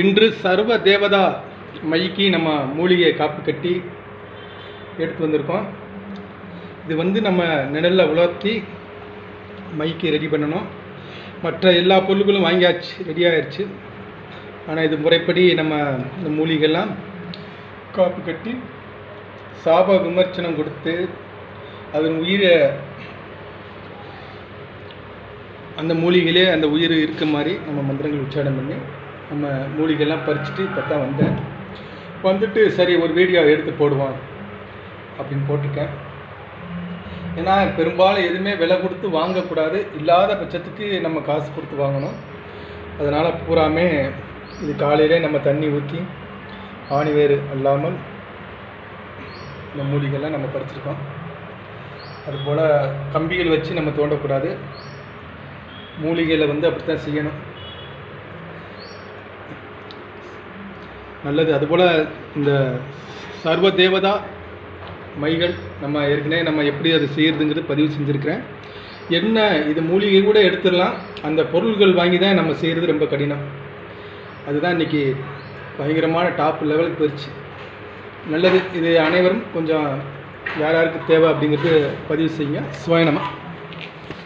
இன்று சர்வ தேவதா மைக்கு நம்ம மூலிகையை காப்பு கட்டி எடுத்து வந்திருக்கோம். இது வந்து நம்ம நிழலில் உலர்த்தி மைக்கு ரெடி பண்ணணும். மற்ற எல்லா பொருட்களும் வாங்கியாச்சு ரெடி ஆயிடுச்சு ஆனால் இது முறைப்படி நம்ம இந்த மூலிகைலாம் காப்பு கட்டி சாப விமர்சனம் கொடுத்து அதன் உயிரை அந்த மூலிகையிலே அந்த உயிர் இருக்க மாதிரி நம்ம மந்திரங்கள் உச்சாரணம் பண்ணி நம்ம மூலிகைலாம் பறிச்சுட்டு இப்போ தான் வந்தேன். வந்துட்டு சரி ஒரு வீடியோ எடுத்து போடுவோம் அப்படின்னு போட்டிருக்கேன். ஏன்னா பெரும்பாலும் எதுவுமே விலை கொடுத்து வாங்கக்கூடாது. இல்லாத பட்சத்துக்கு நம்ம காசு கொடுத்து வாங்கணும். அதனால் பூராமே இது காலையிலே நம்ம தண்ணி ஊற்றி ஆணி அல்லாமல் இந்த மூலிகைலாம் நம்ம பறிச்சிருக்கோம். அதுபோல் கம்பிகள் வச்சு நம்ம தோண்டக்கூடாது. மூலிகையில் வந்து அப்படித்தான் செய்யணும். நல்லது. அதுபோல் இந்த சர்வ தேவதா மைகள் நம்ம ஏற்கனவே நம்ம எப்படி அதை செய்கிறதுங்கிறது பதிவு செஞ்சுருக்கிறேன். என்ன இது மூலிகை கூட எடுத்துடலாம். அந்த பொருள்கள் வாங்கி தான் நம்ம செய்கிறது ரொம்ப கடினம். அதுதான் இன்றைக்கி பயங்கரமான டாப் லெவலுக்கு போயிடுச்சு நல்லது. இது அனைவரும் கொஞ்சம் யார் யாருக்கு தேவை அப்படிங்கிறது பதிவு செய்யுங்க. சுயநமாக